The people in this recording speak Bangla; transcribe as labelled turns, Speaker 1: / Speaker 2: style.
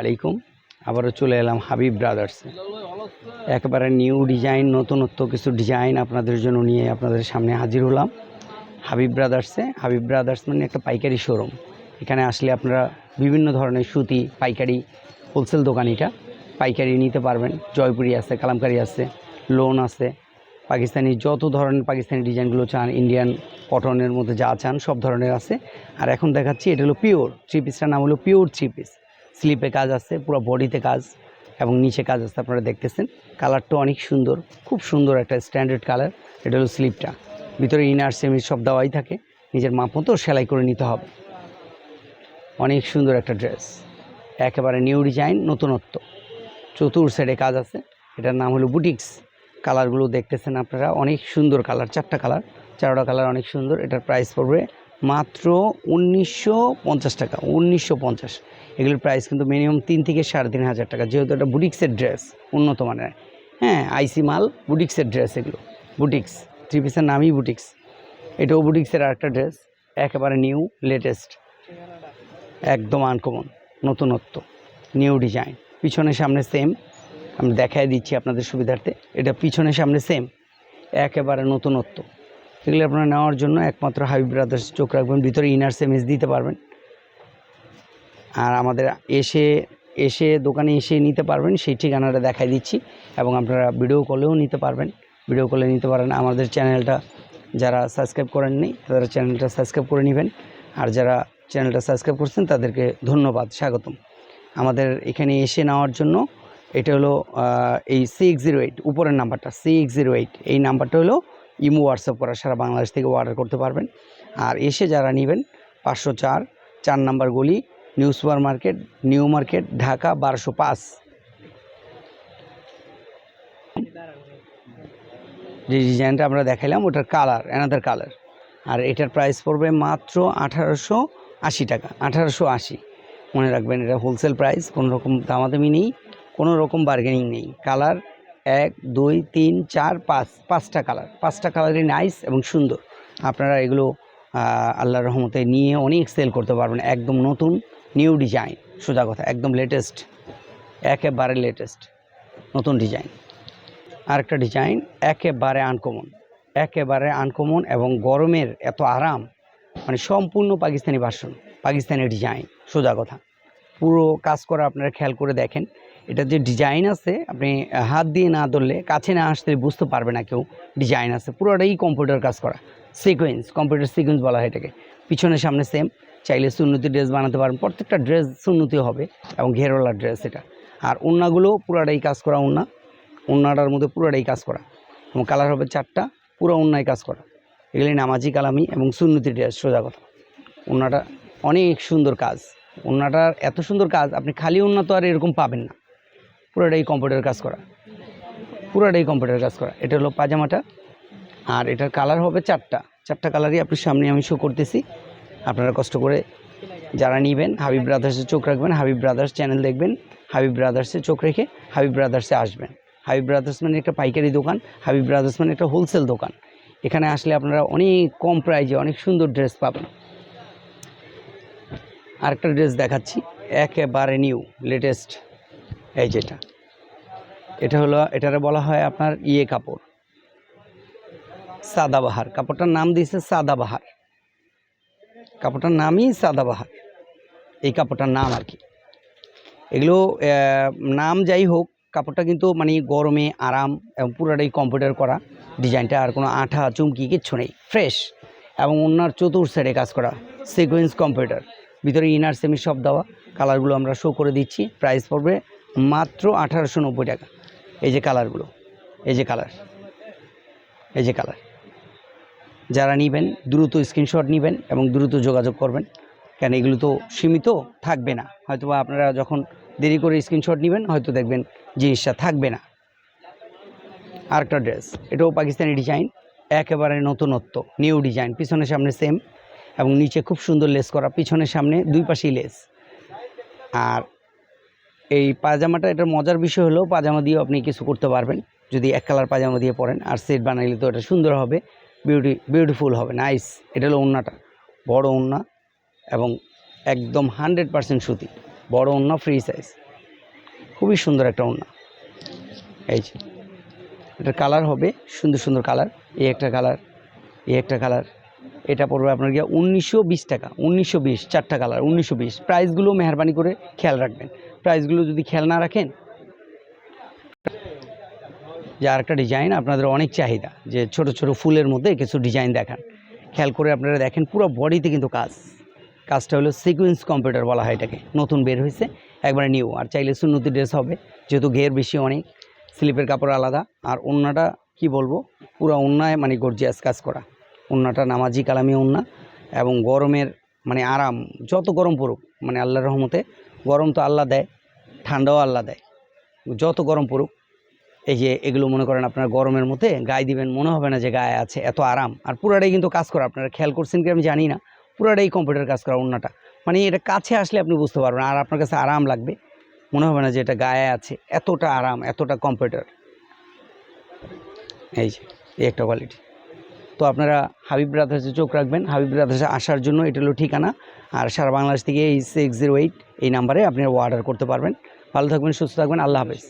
Speaker 1: আলাইকুম। আবারও চলে এলাম হাবিব ব্রাদার্সে একেবারে নিউ ডিজাইন, নতুনত্ব কিছু ডিজাইন আপনাদের জন্য নিয়ে আপনাদের সামনে হাজির হলাম হাবিব ব্রাদার্সে হাবিব ব্রাদার্স মানে একটা পাইকারি শোরুম। এখানে আসলে আপনারা বিভিন্ন ধরনের সুতি, পাইকারি হোলসেল দোকান এটা। পাইকারি নিতে পারবেন। জয়পুরি আছে, কালামকারি আছে, লোন আছে। পাকিস্তানি যত ধরনের পাকিস্তানি ডিজাইনগুলো চান, ইন্ডিয়ান কটনের মধ্যে যা চান, সব ধরনের আছে। আর এখন দেখাচ্ছি, এটা হলো পিওর থ্রি পিসটার নাম হলো পিওর থ্রি পিস। স্লিপে কাজ আছে, পুরো বডিতে কাজ এবং নিচে কাজ আছে, আপনারা দেখতেছেন। কালারটা অনেক সুন্দর, খুব সুন্দর একটা স্ট্যান্ডার্ড কালার এটা হলো স্লিপটা। ভিতরে ইনার সেমি সব দেওয়াই থাকে, নিজের মাপ মতো সেলাই করে নিতে হবে। অনেক সুন্দর একটা ড্রেস একেবারে নিউ ডিজাইন নতুনত্ব। চতুর সাইডে কাজ আছে, এটার নাম হলো বুটিক্স কালারগুলো দেখতেছেন আপনারা, অনেক সুন্দর কালার চারটা কালার চারটা কালার অনেক সুন্দর, এটার প্রাইস পড়বে মাত্র উনিশশো পঞ্চাশ টাকা, উনিশশো পঞ্চাশ। এগুলোর প্রাইস কিন্তু মিনিমাম তিন থেকে সাড়ে তিন হাজার টাকা, যেহেতু এটা বুটিক্সের ড্রেস উন্নত মানের। হ্যাঁ আইসি মাল, বুটিক্সের ড্রেস এগুলো। বুটিক্স থ্রি পিসের নামই বুটিক্স। এটাও বুটিক্সের আরেকটা ড্রেস একেবারে নিউ লেটেস্ট একদম আনকমন নতুনত্ব নিউ ডিজাইন পিছনে সামনে সেম আমি দেখাই দিচ্ছি আপনাদের সুবিধার্থে। এটা পিছনে সামনে সেম একেবারে নতুনত্ব। এগুলো আপনারা নেওয়ার জন্য একমাত্র হাবিব ব্রাদার্স চোখ রাখবেন, ভিতরে ইনার সেমিস দিতে পারবেন। আর আমাদের এসে এসে দোকানে এসে নিতে পারবেন, সেই ঠিকানাটা দেখাই দিচ্ছি এবং আপনারা ভিডিও কলেও নিতে পারবেন। ভিডিও কলে নিতে পারেন, আমাদের চ্যানেলটা যারা সাবস্ক্রাইব করেননি তারা চ্যানেলটা সাবস্ক্রাইব করে নেবেন। আর যারা চ্যানেলটা সাবস্ক্রাইব করছেন, তাদেরকে ধন্যবাদ, স্বাগতম। আমাদের এখানে এসে নেওয়ার জন্য এটা হলো এই সিক্স জিরো এইট উপরের নাম্বারটা সিক্স জিরো এইট এই নাম্বারটা হলো ইমো হোয়াটসঅ্যাপ করা সারা বাংলাদেশ থেকে অর্ডার করতে পারবেন। আর এসে যারা নেবেন, পাঁচশো চার চার নাম্বার গলি, new super market new market, Dhaka বারোশো পাঁচ। যে ডিজাইনটা আমরা দেখাইলাম, ওটার কালার অ্যানাদার কালার আর এটার প্রাইস পড়বে মাত্র আঠারোশো আশি টাকা, আঠারোশো আশি। মনে রাখবেন এটা হোলসেল প্রাইস কোনো রকম দামাদামি নেই, কোনো রকম বার্গেনিং নেই। কালার এক, দুই, তিন, চার, পাঁচ, পাঁচটা কালার। পাঁচটা কালারই নাইস এবং সুন্দর। আপনারা এগুলো আল্লাহর রহমতে নিয়ে অনেক সেল করতে পারবেন। একদম নতুন নিউ ডিজাইন সোজা কথা, একদম লেটেস্ট একেবারে লেটেস্ট নতুন ডিজাইন আরেকটা ডিজাইন একেবারে আনকমন একেবারে আনকমন এবং গরমের এত আরাম। মানে সম্পূর্ণ পাকিস্তানি ভার্সন পাকিস্তানি ডিজাইন সোজা কথা। পুরো কাজ করা আপনারা খেয়াল করে দেখেন। এটা যে ডিজাইন আছে, আপনি হাত দিয়ে না ধরলে কাছে না আসতে বুঝতে পারবে না কেউ ডিজাইন আছে। পুরোটাই কম্পিউটার কাজ করা। সিকোয়েন্স কম্পিউটার সিকোয়েন্স বলা হয় এটাকে। পিছনে সামনে সেম চাইলে সুন্নতি ড্রেস বানাতে পারেন। প্রত্যেকটা ড্রেস সুন্নতি হবে এবং ঘেরওয়ালা ড্রেস এটা। আর ওন্নাগুলো পুরাটাই কাজ করা ওন্না। ওন্নাটার মধ্যে পুরোটাই কাজ করা। এবং কালার হবে চারটা, পুরো ওন্নায় কাজ করা। এগুলি নামাজি কালামি এবং সুন্নতি ড্রেস সোজা কথা। ওন্নাটা অনেক সুন্দর কাজ। ওন্নাটার এত সুন্দর কাজ, আপনি খালি ওন্না তো আর এরকম পাবেন না। পুরোটাই কম্পিউটার কাজ করা। পুরোটাই কম্পিউটার কাজ করা। এটা হলো পাজামাটা, আর এটার কালার হবে চারটা। চারটা কালারই আপনার সামনে আমি শো করতেছি। আপনারা কষ্ট করে যারা নেবেন, হাবিব ব্রাদার্সে চোখ রাখবেন, হাবিব ব্রাদার্স চ্যানেল দেখবেন, হাবিব ব্রাদার্সে চোখ রেখে হাবিব ব্রাদার্সে আসবেন। হাবিব ব্রাদার্স মানে একটা পাইকারি দোকান, হাবিব ব্রাদার্স মানে একটা হোলসেল দোকান। এখানে আসলে আপনারা অনেক কম প্রাইজে অনেক সুন্দর ড্রেস পাবেন। আরেকটা ড্রেস দেখাচ্ছি, একেবারে নিউ লেটেস্ট এই যেটা। এটা হলো, এটারে বলা হয় আপনার ইয়ে কাপড়। সাদাবাহার। কাপড়টার নাম দিয়েছে সাদাবাহার। কাপড়টার নামই সাদাবাহার। এই কাপড়টার নাম আর কি। এগুলো নাম যাই হোক, কাপড়টা কিন্তু মানে গরমে আরাম এবং পুরোটাই কম্পিউটার করা। ডিজাইনটা আর কোনো আঠা, চুমকি কিচ্ছু নেই। ফ্রেশ এবং অন্যার চতুর সাইডে কাজ করা। সিকোয়েন্স কম্পিউটার ভিতরে ইনার সেমি সব দেওয়া কালারগুলো আমরা শো করে দিচ্ছি। প্রাইস পড়বে মাত্র আঠারোশো নব্বই টাকা। এই যে কালারগুলো, এই যে কালার, এই যে কালার। যারা নেবেন, দ্রুত স্ক্রিনশট নেবেন এবং দ্রুত যোগাযোগ করবেন। কেন এগুলো তো সীমিত থাকবে না। হয়তো আপনারা যখন দেরি করে স্ক্রিনশট নেবেন, হয়তো দেখবেন জিনিসটা থাকবে না। আরেকটা ড্রেস, এটাও পাকিস্তানি ডিজাইন, একেবারে নতুনত্ব, নিউ ডিজাইন পিছনে সামনে সেম এবং নিচে খুব সুন্দর লেস করা, পিছনের সামনে দুই পাশেই লেস আর এই পাজামাটা এটার মজার বিষয় হলো পাজামা দিয়েও আপনি কিছু করতে পারবেন। যদি এক কালার পাজামা দিয়ে পরেন, আর সেট বানাইলে তো এটা সুন্দর হবে বিউটি বিউটিফুল হবে। নাইস এটা হলো ওন্নাটা। বড় ওন্না এবং একদম হান্ড্রেড পার্সেন্ট সুতি। বড় ওন্না ফ্রি সাইজ খুবই সুন্দর একটা ওড়না এই যে, এটার কালার হবে সুন্দর সুন্দর কালার। এই একটা কালার, এই একটা কালার। এটা পড়বে আপনার গিয়ে উনিশশো বিশ টাকা, উনিশশো বিশ, চারটা কালার, উনিশশো বিশ। প্রাইসগুলো মেহরবানি করে খেয়াল রাখবেন। প্রাইসগুলো যদি খেয়াল না রাখেন, যে আরেকটা ডিজাইন আপনাদের অনেক চাহিদা, যে ছোট ছোট ফুলের মধ্যে কিছু ডিজাইন দেখান। খেয়াল করে আপনারা দেখেন পুরো বডিতে কিন্তু কাজ। কাজটা হলো সিকুয়েন্স কম্পিউটার বলা হয় এটাকে। নতুন বের হয়েছে, একবারে নিউ আর চাইলে সুন্নতি ড্রেস হবে, যেহেতু ঘের বেশি অনেক, স্লিপের কাপড় আলাদা। আর ওন্নাটা কি বলব, পুরো ওন্নায় মানে গর্জিয়াস কাজ করা। ওন্নাটা নামাজি কালামি ওন্না এবং গরমের মানে আরাম, যত গরম পড়ুক মানে আল্লাহর রহমতে, গরম তো আল্লাহ দেয়, ঠান্ডাও আল্লাহ দেয়। যত গরম পড়ুক, এই যে এগুলো মনে করেন আপনার গরমের মধ্যে গায়ে দিবেন, মনে হবে না যে গায়ে আছে, এত আরাম। আর পুরাটাই কিন্তু কাজ করা, আপনারা খেয়াল করছেন কি আমি জানি না, পুরাটাই কম্পিউটার কাজ করা, অন্যটা। মানে এটা কাছে আসলে আপনি বুঝতে পারবেন, আর আপনার কাছে আরাম লাগবে, মনে হবে না যে এটা গায়ে আছে, এতটা আরাম, এতটা কম্পিউটার। এই যে, এই একটা কোয়ালিটি তো আপনারা হাবিব ব্রাদার্সে চোখ রাখবেন। হাবিব ব্রাদার্সে আসার জন্য এটা হলো ঠিকানা। আর সারা বাংলাদেশ থেকে এই সিক্স জিরো এইট এই নাম্বারে আপনারা অর্ডার করতে পারবেন। ভালো থাকবেন, সুস্থ থাকবেন। আল্লাহ হাফেজ।